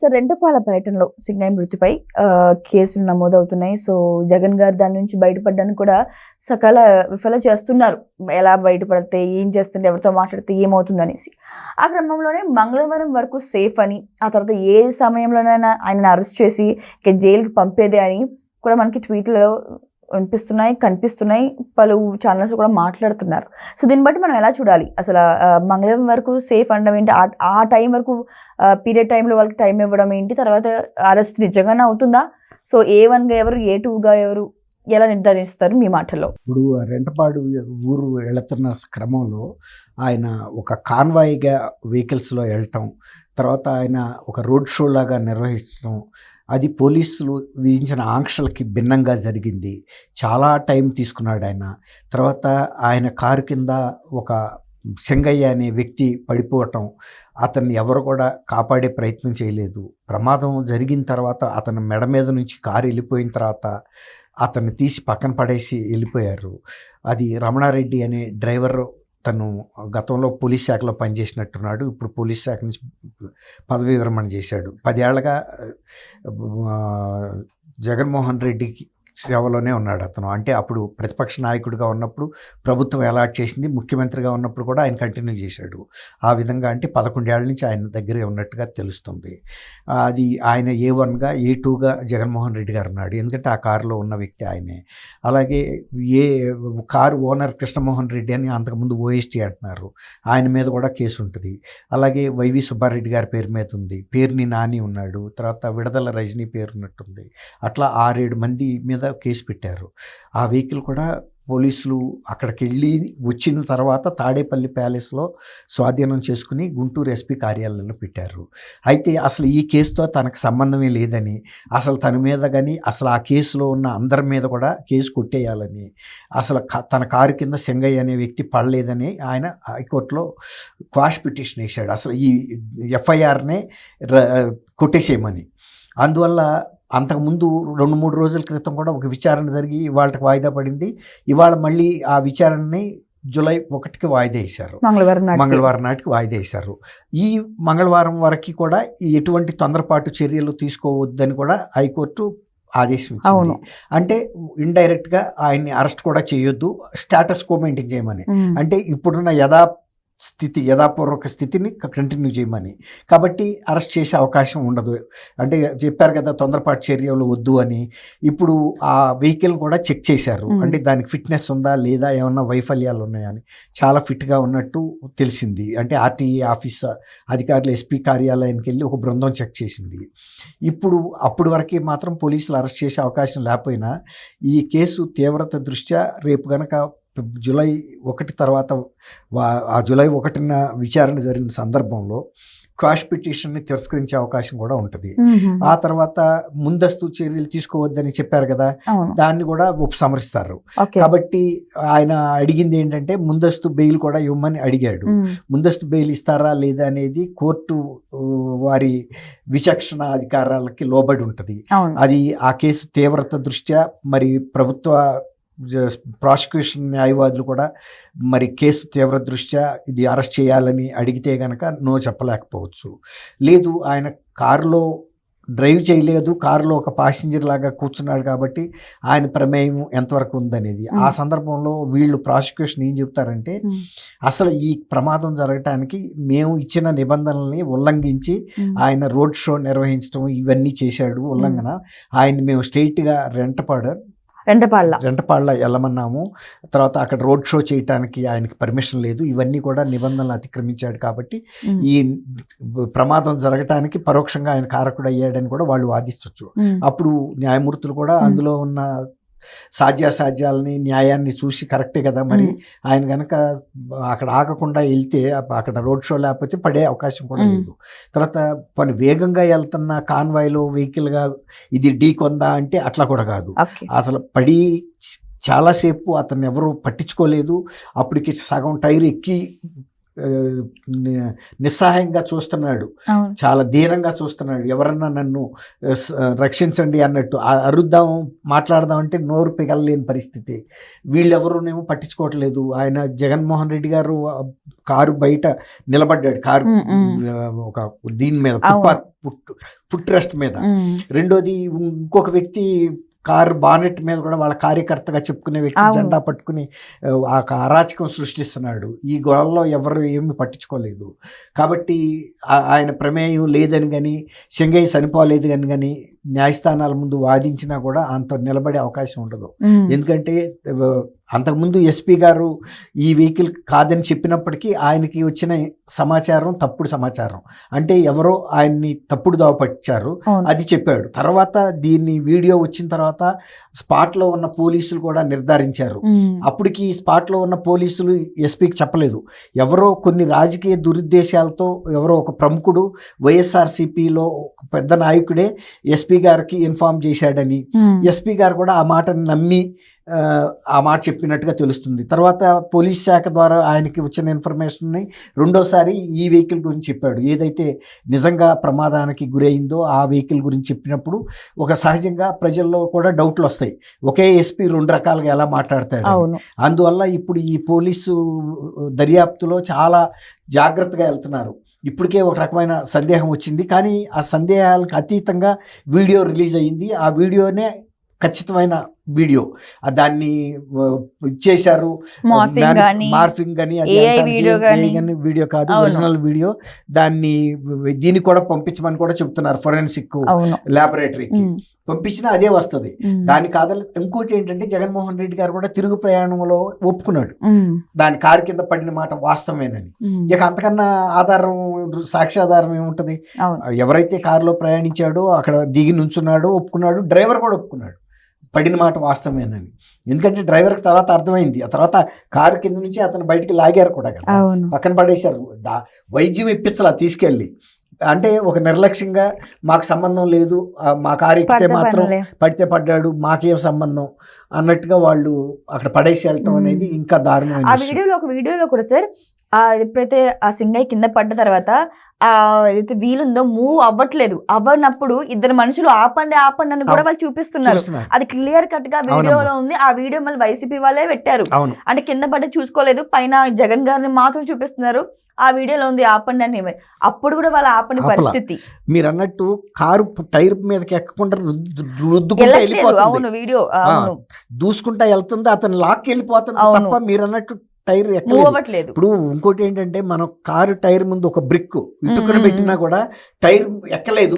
Sir రెండపాల పర్యటనలో సింగయ్య మృతిపై కేసులు నమోదవుతున్నాయి. సో జగన్ గారు దాని నుంచి బయటపడడానికి కూడా సకాల విఫల చేస్తున్నారు. ఎలా బయటపడితే ఏం చేస్తుంటే ఎవరితో మాట్లాడితే ఏమవుతుంది అనేసి ఆ క్రమంలోనే మంగళవారం వరకు సేఫ్ అని ఆ తర్వాత ఏ సమయంలోనైనా ఆయనను అరెస్ట్ చేసి ఇక జైలుకి పంపేదే అని కూడా మనకి ట్వీట్లలో వినిపిస్తున్నాయి కనిపిస్తున్నాయి. పలు ఛానల్స్ కూడా మాట్లాడుతున్నారు. సో దీన్ని బట్టి మనం ఎలా చూడాలి? అసలు మంగళవారం వరకు సేఫ్ అనడం ఏంటి? ఆ- ఆ టైం వరకు పీరియడ్ టైంలో వాళ్ళకి టైం ఇవ్వడం ఏంటి? తర్వాత అరెస్ట్ నిజంగానే అవుతుందా? సో ఏ వన్గా ఎవరు ఏ టూగా ఎవరు ఎలా నిర్ధారిస్తారు మీ మాటల్లో? ఇప్పుడు రెంటపాడు ఊరు వెళుతున్న క్రమంలో ఆయన ఒక కాన్వాయిగా వెహికల్స్లో వెళ్ళటం తర్వాత ఆయన ఒక రోడ్ షో లాగా నిర్వహించడం అది పోలీసులు విధించిన ఆంక్షలకి భిన్నంగా జరిగింది. చాలా టైం తీసుకున్నాడు ఆయన. తర్వాత ఆయన కారు కింద ఒక సింగయ్య అనే వ్యక్తి పడిపోవటం అతన్ని ఎవరు కూడా కాపాడే ప్రయత్నం చేయలేదు. ప్రమాదం జరిగిన తర్వాత అతని మెడ మీద నుంచి కారు వెళ్ళిపోయిన తర్వాత అతన్ని తీసి పక్కన పడేసి వెళ్ళిపోయారు. అది రమణారెడ్డి అనే డ్రైవర్ తను గతంలో పోలీస్ శాఖలో పనిచేసినట్టున్నాడు. ఇప్పుడు పోలీస్ శాఖ నుంచి పదవీ విరమణ చేశాడు. పదేళ్ళగా జగన్మోహన్ రెడ్డికి సేవలోనే ఉన్నాడు అతను. అంటే అప్పుడు ప్రతిపక్ష నాయకుడిగా ఉన్నప్పుడు ప్రభుత్వం అలాట్ చేసింది ముఖ్యమంత్రిగా ఉన్నప్పుడు కూడా ఆయన కంటిన్యూ చేశాడు. ఆ విధంగా అంటే పదకొండేళ్ళ నుంచి ఆయన దగ్గరే ఉన్నట్టుగా తెలుస్తుంది. అది ఆయన ఏ వన్గా ఏ టూగా జగన్మోహన్ రెడ్డి గారు ఉన్నాడు. ఎందుకంటే ఆ కారులో ఉన్న వ్యక్తి ఆయనే. అలాగే ఏ కారు ఓనర్ కృష్ణమోహన్ రెడ్డి అని అంతకుముందు ఓఎస్టీ అంటున్నారు. ఆయన మీద కూడా కేసు ఉంటుంది. అలాగే వైవి సుబ్బారెడ్డి గారి పేరు మీద ఉంది. పేరుని నాని ఉన్నాడు. తర్వాత విడదల రజనీ పేరు ఉన్నట్టుంది. అట్లా ఆరేడు మంది మీద కేసు పెట్టారు. ఆ వెహికల్ కూడా పోలీసులు అక్కడికి వెళ్ళి వచ్చిన తర్వాత తాడేపల్లి ప్యాలెస్లో స్వాధీనం చేసుకుని గుంటూరు ఎస్పీ కార్యాలయంలో పెట్టారు. అయితే అసలు ఈ కేసుతో తనకు సంబంధమే లేదని అసలు తన మీద కానీ అసలు ఆ కేసులో ఉన్న అందరి మీద కూడా కేసు కొట్టేయాలని అసలు తన కారు కింద సెంగయ్య అనే వ్యక్తి పడలేదని ఆయన హైకోర్టులో క్వాష్ పిటిషన్ వేశాడు. అసలు ఈ ఎఫ్ఐఆర్నే కొట్టేసేయమని. అందువల్ల అంతకుముందు రెండు మూడు రోజుల క్రితం కూడా ఒక విచారణ జరిగి ఇవాళకి వాయిదా పడింది ఇవాళ మళ్ళీ ఆ విచారణని జూలై ఒకటికి వాయిదా వేశారు మంగళవారం. మంగళవారం నాటికి వాయిదా వేశారు ఈ మంగళవారం వరకు కూడా ఈ ఎటువంటి తొందరపాటు చర్యలు తీసుకోవద్దని కూడా హైకోర్టు ఆదేశం ఇచ్చింది. అంటే ఇండైరెక్ట్గా ఆయన్ని అరెస్ట్ కూడా చేయొద్దు స్టేటస్ కో మెయింటైన్ చేయమని. అంటే ఇప్పుడున్న యథా స్థితి యథాపూర్వక స్థితిని కంటిన్యూ చేయమని. కాబట్టి అరెస్ట్ చేసే అవకాశం ఉండదు. అంటే చెప్పారు కదా తొందరపాటు చర్యలు వద్దు అని. ఇప్పుడు ఆ వెహికల్ కూడా చెక్ చేశారు. అంటే దానికి ఫిట్నెస్ ఉందా లేదా ఏమన్నా వైఫల్యాలు ఉన్నాయా అని. చాలా ఫిట్గా ఉన్నట్టు తెలిసింది. అంటే ఆర్టీఏ ఆఫీస్ అధికారులు ఎస్పీ కార్యాలయానికి వెళ్ళి ఒక బృందం చెక్ చేసింది. ఇప్పుడు అప్పుడు వరకే మాత్రం పోలీసులు అరెస్ట్ చేసే అవకాశం లేకపోయినా ఈ కేసు తీవ్రత దృష్ట్యా రేపు గనక జూలై ఒకటి తర్వాత ఆ జూలై ఒకటిన విచారణ జరిగిన సందర్భంలో క్వాష్ పిటిషన్ని తిరస్కరించే అవకాశం కూడా ఉంటుంది. ఆ తర్వాత ముందస్తు చర్యలు తీసుకోవద్దని చెప్పారు కదా దాన్ని కూడా ఉపసంహరిస్తారు కాబట్టి ఆయన అడిగింది ఏంటంటే ముందస్తు బెయిల్ కూడా ఇవ్వమని అడిగాడు. ముందస్తు బెయిల్ ఇస్తారా లేదా అనేది కోర్టు వారి విచక్షణ అధికారాలకి లోబడి ఉంటుంది. అది ఆ కేసు తీవ్రత దృష్ట్యా మరి ప్రభుత్వ ప్రాసిక్యూషన్ న్యాయవాదులు కూడా మరి కేసు తీవ్ర దృష్ట్యా ఇది అరెస్ట్ చేయాలని అడిగితే గనక నో చెప్పలేకపోవచ్చు లేదు ఆయన కారులో డ్రైవ్ చేయలేదు కారులో ఒక ప్యాసింజర్ లాగా కూర్చున్నాడు కాబట్టి ఆయన ప్రమేయం ఎంతవరకు ఉందనేది ఆ. సందర్భంలో వీళ్ళు ప్రాసిక్యూషన్ ఏం చెప్తారంటే. అసలు ఈ ప్రమాదం జరగటానికి మేము ఇచ్చిన నిబంధనల్ని ఉల్లంఘించి. ఆయన రోడ్ షో నిర్వహించడం ఇవన్నీ చేశాడు ఉల్లంఘన ఆయన మేము స్ట్రైట్గా రెంటపాడ రెంటపాళ్ళ రెంటపాళ్ళ వెళ్ళమన్నాము తర్వాత అక్కడ రోడ్ షో చేయటానికి ఆయనకి పర్మిషన్ లేదు ఇవన్నీ కూడా నిబంధనలు అతిక్రమించాడు కాబట్టి. ఈ ప్రమాదం జరగటానికి పరోక్షంగా ఆయన కారకుడు అయ్యాడని కూడా వాళ్ళు వాదించవచ్చు. అప్పుడు న్యాయమూర్తులు కూడా. అందులో ఉన్న సాధ్యాసాధ్యాలని న్యాయాన్ని చూసి కరెక్టే కదా మరి. ఆయన గనక అక్కడ ఆగకుండా వెళ్తే అక్కడ రోడ్ షో లేకపోతే పడే అవకాశం కూడా. లేదు. తర్వాత పని వేగంగా వెళ్తున్న కాన్వాయ్లో వెహికల్గా ఇది ఢీ కొందా అంటే అట్లా కూడా కాదు. అసలు పడి చాలాసేపు అతన్ని ఎవరు పట్టించుకోలేదు. అప్పటికి సగం టైర్ ఎక్కి నిస్సహాయంగా చూస్తున్నాడు. చాలా దీనంగా చూస్తున్నాడు. ఎవరన్నా నన్ను రక్షించండి అన్నట్టు. అరుద్దాం మాట్లాడదాం అంటే నోరు పిగలలేని పరిస్థితి. వీళ్ళెవరూనేమో పట్టించుకోవట్లేదు. ఆయన జగన్మోహన్ రెడ్డి గారు కారు బయట నిలబడ్డాడు. కారు ఒక దీని మీద ఫుట్ ఫుట్ రెస్ట్ మీద. రెండోది ఇంకొక వ్యక్తి కారు బానెట్ మీద కూడా వాళ్ళ కార్యకర్తగా చెప్పుకునే వ్యక్తి. జెండా పట్టుకుని ఆ, అరాచకం సృష్టిస్తున్నాడు ఈ గొడవల్లో ఎవరు ఏమి పట్టించుకోలేదు కాబట్టి ఆయన ప్రమేయం లేదని కానీ చెంగయ్య చనిపోలేదు అని కానీ న్యాయస్థానాల ముందు వాదించినా కూడా అంత నిలబడే అవకాశం ఉండదు. ఎందుకంటే అంతకుముందు ఎస్పీ గారు ఈ వెహికల్ కాదని చెప్పినప్పటికీ ఆయనకి వచ్చిన సమాచారం తప్పుడు సమాచారం అంటే ఎవరో ఆయన్ని తప్పుడు దావ పట్టించారు అవును. అది చెప్పాడు తర్వాత దీన్ని వీడియో వచ్చిన తర్వాత స్పాట్లో ఉన్న పోలీసులు కూడా నిర్ధారించారు. అప్పటికి స్పాట్లో ఉన్న పోలీసులు ఎస్పీకి చెప్పలేదు ఎవరో కొన్ని రాజకీయ దురుద్దేశాలతో ఎవరో ఒక ప్రముఖుడు వైఎస్ఆర్సీపీలో ఒక పెద్ద నాయకుడే ఎస్పీ గారికి ఇన్ఫార్మ్ చేశాడని ఉమ్. ఎస్పీ గారు కూడా ఆ మాటను నమ్మి ఆ, మాట చెప్పినట్టుగా తెలుస్తుంది. తర్వాత పోలీస్ శాఖ ద్వారా ఆయనకి వచ్చిన ఇన్ఫర్మేషన్ని రెండోసారి ఈ వెహికల్ గురించి చెప్పాడు. ఏదైతే నిజంగా ప్రమాదానికి గురైందో ఆ వెహికల్ గురించి చెప్పినప్పుడు ఒక సహజంగా ప్రజల్లో కూడా డౌట్లు వస్తాయి. ఒకే ఎస్పీ రెండు రకాలుగా ఎలా మాట్లాడతాడు అందువల్ల ఇప్పుడు ఈ పోలీసు దర్యాప్తులో చాలా జాగ్రత్తగా వెళ్తున్నారు. ఇప్పటికే ఒక రకమైన సందేహం వచ్చింది. కానీ ఆ సందేహాలకు అతీతంగా వీడియో రిలీజ్ అయ్యింది. ఆ వీడియోనే ఖచ్చితమైన వీడియో. దాన్ని ఆ, ఇచ్చేశారు. మార్ఫింగ్ కానీ వీడియో కాదు. Original video. దాన్ని దీనికి కూడా పంపించమని కూడా చెప్తున్నారు ఫొరెన్సిక్ ల్యాబొరేటరీకి. పంపించినా అదే వస్తుంది. దాని కాదని ఇంకోటి ఏంటంటే జగన్మోహన్ రెడ్డి గారు కూడా తిరుగు ప్రయాణంలో ఒప్పుకున్నాడు. దాని కారు కింద పడిన మాట వాస్తవమేనని. ఇక అంతకన్నా ఆధారం సాక్ష్యాధారం ఏముంటది? ఎవరైతే కారులో ప్రయాణించాడో అక్కడ దిగి నుంచున్నాడో ఒప్పుకున్నాడు డ్రైవర్ కూడా ఒప్పుకున్నాడు. పడిన మాట వాస్తవమేనని ఎందుకంటే డ్రైవర్కి తర్వాత అర్థమైంది. ఆ తర్వాత కారు కింద నుంచి అతను బయటికి లాగారు కూడా కదా. పక్కన పడేశారు. వైద్యం ఇప్పించాల తీసుకెళ్ళి. అంటే ఒక నిర్లక్ష్యంగా మాకు సంబంధం లేదు. మా కారు ఎక్కితే మాత్రం. పడితే పడ్డాడు. మాకేం సంబంధం అన్నట్టుగా వాళ్ళు అక్కడ పడేసి వెళ్ళటం. అనేది ఇంకా దారుణమైన ఆ. వీడియోలో ఒక వీడియోలో కూడా సార్ ఎప్పుడైతే ఆ సింగయ్య కింద పడ్డ తర్వాత ఆ ఏదైతే వీలుందో మూవ్ అవ్వట్లేదు. అవ్వనప్పుడు ఇద్దరు మనుషులు ఆపండి ఆపండి అని కూడా. వాళ్ళు చూపిస్తున్నారు. అది క్లియర్ కట్గా వీడియోలో ఉంది. ఆ వీడియో మళ్ళీ వైసీపీ వాళ్ళే పెట్టారు. అంటే కింద పడ్డ చూసుకోలేదు పైన జగన్ గారిని మాత్రం చూపిస్తున్నారు. ఆ వీడియోలో ఉంది ఆపండి అని అప్పుడు కూడా వాళ్ళ ఆపని. పరిస్థితి. మీరు అన్నట్టు కారు టైర్ మీదకి ఎక్కకుండా రుద్దుకుంటా వెళ్ళిపోతుంది. అవును వీడియో అవును. దూసుకుంటా వెళ్తుంది అతను లాక్కి వెళ్ళిపోతుంది. తప్ప మీరు అన్నట్టు టైర్ మూవ్ అవ్వట్లేదు ఇప్పుడు ఇంకోటి ఏంటంటే మనం కారు టైర్ ముందు ఒక బ్రిక్ ఇటుకను. పెట్టినా కూడా టైర్ ఎక్కలేదు.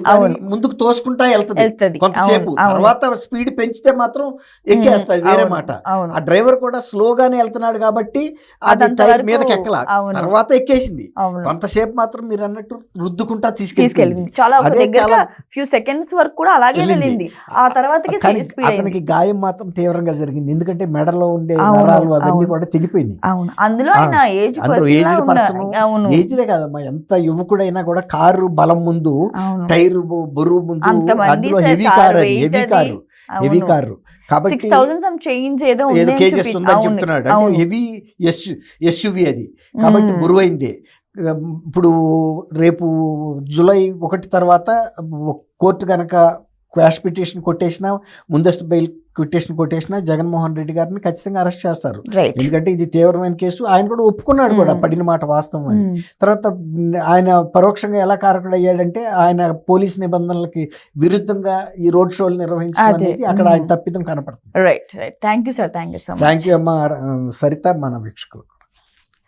ముందుకు తోసుకుంటా వెళ్తుంది. కొంతసేపు. తర్వాత స్పీడ్ పెంచితే మాత్రం ఎక్కేస్తుంది. వేరే మాట. ఆ డ్రైవర్ కూడా స్లోగానే వెళ్తున్నాడు కాబట్టి అది టైర్ మీదకి ఎక్కల. తర్వాత ఎక్కేసింది. కొంతసేపు మాత్రం మీరు అన్నట్టు రుద్దుకుంటా తీసుకెళ్ళింది. చాలా ఫ్యూ సెకండ్స్ వరకు కూడా అలాగే వెళ్ళింది. ఆ అయింది. అతనికి గాయం మాత్రం తీవ్రంగా జరిగింది. ఎందుకంటే మెడలో ఉండే నరాలు అవన్నీ అవును. కూడా తెగిపోయినాయి. అవును. అందులో ఆయన ఏజ్ ఏజ్డ్ పర్సన్ ఏజ్డే కాదమ్మా. ఎంత యువకుడైనా కూడా కారు బలం ముందు టైర్ బరువు ముందు అందులో హెవీ కారు అది heavy. Car heavy car. Six thousand some change ఏదో ఉంది ఏదో అని కేజెస్ చూపి- ఉందని అవును, చెప్తున్నాడు. అంటే. హెవీ ఎస్ ఎస్యువి అది. కాబట్టి. బరువైందే. ఇప్పుడు రేపు జూలై ఒకటి తర్వాత కోర్టు కనుక క్వాష్ పిటిషన్ కొట్టేసినా ముందస్తు బెయిల్ కొట్టేసిన కొట్టేసినా జగన్మోహన్ రెడ్డి గారిని ఖచ్చితంగా అరెస్ట్ చేస్తారు. ఎందుకంటే ఇది తీవ్రమైన కేసు. ఆయన కూడా ఒప్పుకున్నాడు కూడా మ్మ్. పడిన మాట వాస్తవం అని. మ్మ్. తర్వాత ఆయన పరోక్షంగా ఎలా కారకుడు అయ్యాడంటే ఆయన పోలీస్ నిబంధనలకి విరుద్ధంగా ఈ రోడ్ షోలు నిర్వహించడం. అనేది అక్కడ. ఆయన తప్పిదం కనపడుతుంది. Right right thank you sir thank you so thank you అమ్మా సరిత మన వీక్షకులు